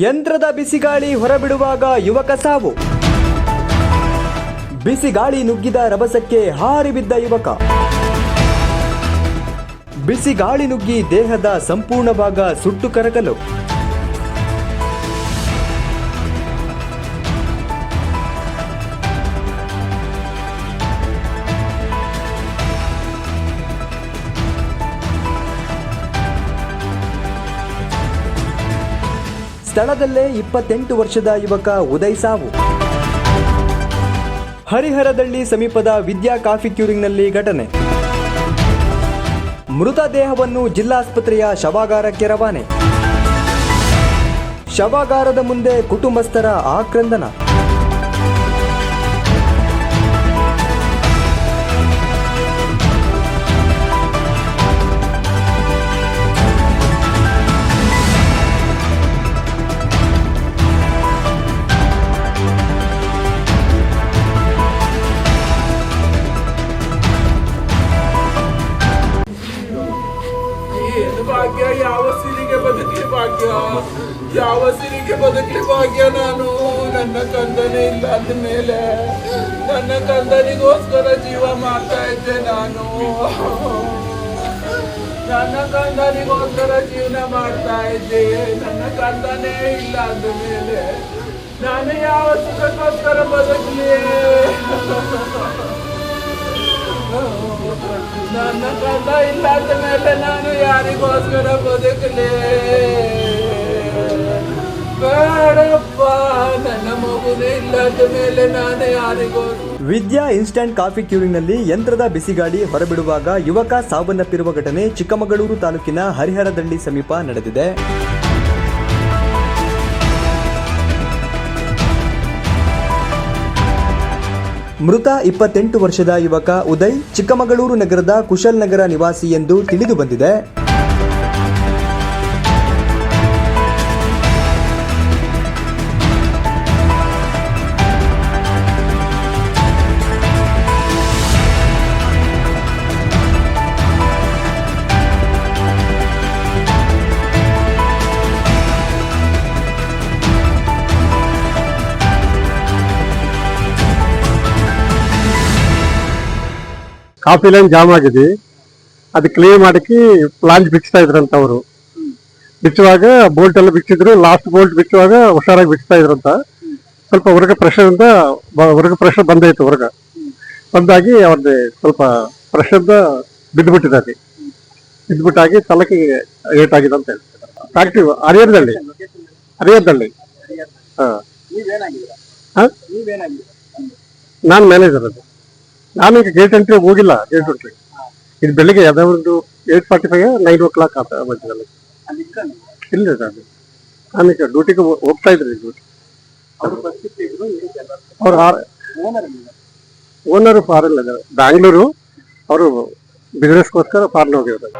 ಯಂತ್ರದ ಬಿಸಿಗಾಳಿ ಹೊರಬಿಡುವಾಗ ಯುವಕ ಸಾವು. ಬಿಸಿಗಾಳಿ ನುಗ್ಗಿದ ರಭಸಕ್ಕೆ ಹಾರಿ ಬಿದ್ದ ಯುವಕ. ಬಿಸಿಗಾಳಿ ನುಗ್ಗಿ ದೇಹದ ಸಂಪೂರ್ಣ ಭಾಗ ಸುಟ್ಟು ಕರಕಲು. ಸ್ಥಳದಲ್ಲೇ ಇಪ್ಪತ್ತೆಂಟು ವರ್ಷದ ಯುವಕ ಉದಯ್ ಸಾವು. ಹರಿಹರದಳ್ಳಿ ಸಮೀಪದ ವಿದ್ಯಾ ಕಾಫಿ ಕ್ಯೂರಿಂಗ್ನಲ್ಲಿ ಘಟನೆ. ಮೃತದೇಹವನ್ನು ಜಿಲ್ಲಾಸ್ಪತ್ರೆಯ ಶವಾಗಾರಕ್ಕೆ ರವಾನೆ. ಶವಾಗಾರದ ಮುಂದೆ ಕುಟುಂಬಸ್ಥರ ಆಕ್ರಂದನ. ಯಾವ ಸಿರಿಗೆ ಬದುಕಲಿ ಭಾಗ್ಯ? ಯಾವ ಸಿರಿಗೆ ಬದುಕಲಿ ಭಾಗ್ಯ ನಾನು? ನನ್ನ ಕಂದನೆ ಇಲ್ಲ ಅಂದ ನನ್ನ ಕಂದನಿಗೋಸ್ಕರ ಜೀವ ಮಾಡ್ತಾ ಇದ್ದೆ ನಾನು. ನನ್ನ ಕಂದನಿಗೋಸ್ಕರ ಜೀವನ ಮಾಡ್ತಾ ಇದ್ದೆ. ನನ್ನ ಕಂದನೇ ಇಲ್ಲ ಅಂದ ಮೇಲೆ ನಾನು ಯಾವ ಸುಖಕ್ಕೋಸ್ಕರ ಬದುಕಲಿ? ನನ್ನ ಕಂದ ಇಲ್ಲಾದ ಮೇಲೆ ನಾನು ಯಾರಿಗೋಸ್ಕರ ಬದುಕಲಿ? ಬೇಡಪ್ಪ, ನನ್ನ ಮಗುನೇ ಇಲ್ಲದ ಮೇಲೆ ನಾನು ಯಾರಿಗೋಸ್ಕರ ವಿದ್ಯಾ ಇನ್ಸ್ಟಂಟ್ ಕಾಫಿ ಕ್ಯೂರಿನಲ್ಲಿ ಯಂತ್ರದ ಬಿಸಿಗಾಡಿ ಹೊರಬಿಡುವಾಗ ಯುವಕ ಸಾವನ್ನಪ್ಪಿರುವ ಘಟನೆ ಚಿಕ್ಕಮಗಳೂರು ತಾಲೂಕಿನ ಹರಿಹರದಳ್ಳಿ ಸಮೀಪ ನಡೆದಿದೆ. ಮೃತ ಇಪ್ಪತ್ತೆಂಟು ವರ್ಷದ ಯುವಕ ಉದಯ್ ಚಿಕ್ಕಮಗಳೂರು ನಗರದ ಕುಶಲ್ ನಗರ ನಿವಾಸಿ ಎಂದು ತಿಳಿದು ಬಂದಿದೆ. ಕಾಫಿ ಲೈನ್ ಜಾಮ್ ಆಗಿದೆ. ಅದು ಕ್ಲೀನ್ ಮಾಡಕ್ಕೆ ಪ್ಲಾಂಚ್ ಬಿಚ್ತಾ ಇದ್ರಂತ ಅವರು. ಬಿಚ್ಚುವಾಗ ಬೋಲ್ಟ್ ಎಲ್ಲ ಬಿಚ್ಚಿದ್ರು ಲಾಸ್ಟ್ ಬೋಲ್ಟ್ ಬಿಚ್ಚುವಾಗ ಹುಷಾರಾಗಿ ಬಿಚ್ತಾ ಇದ್ರಂತ. ಸ್ವಲ್ಪ ಹೊರಗೆ ಪ್ರೆಷರ್ ಇಂದ ಹೊರಗೆ ಪ್ರೆಷರ್ ಬಂದಾಯ್ತು ಹೊರಗೆ. ಬಂದಾಗಿ ಅವ್ರದ್ದು ಸ್ವಲ್ಪ ಪ್ರೆಷರ್ ಬಿದ್ದುಬಿಟ್ಟಿದ್ದಾರೆ ಬಿದ್ದುಬಿಟ್ಟಾಗಿ ತಲಕ್ಕೆ ಏಟ್ ಆಗಿದೆ ಅಂತ ಹೇಳ್ತಾರೆ. ಫ್ಯಾಕ್ಟ್ರಿ ಹರಿಹರದಲ್ಲಿ ಹರಿಹರದಲ್ಲಿ ಹಾ. ಹಾ? ನಾನು ಮ್ಯಾನೇಜರ್ ಅದು. ನಾನು ಈಗ ಗೇಟ್ ಎಂಟ್ರಿ ಹೋಗಿಲ್ಲ ಗೇಟ್ ಹುಡುಕಿ ಇದು ಬೆಳಿಗ್ಗೆ ಯಾವ್ದಾದ್ರು eight forty five nine o'clock ಆತ ಮಧ್ಯದಲ್ಲಿ. ಇಲ್ಲ ನಾನು ನಾನೀಗ ಡ್ಯೂಟಿಗೆ ಹೋಗ್ತಾ ಇದ್ರಿ ಡ್ಯೂಟಿ ಅವ್ರು ಓನರ್ ಫಾರಿನ್ ಇದ್ದಾರೆ. ಬ್ಯಾಂಗ್ಳೂರು ಅವರು ಬಿಸ್ನೆಸ್ಗೋಸ್ಕರ ಫಾರಿನ್ ಹೋಗಿದ್ದಾರೆ.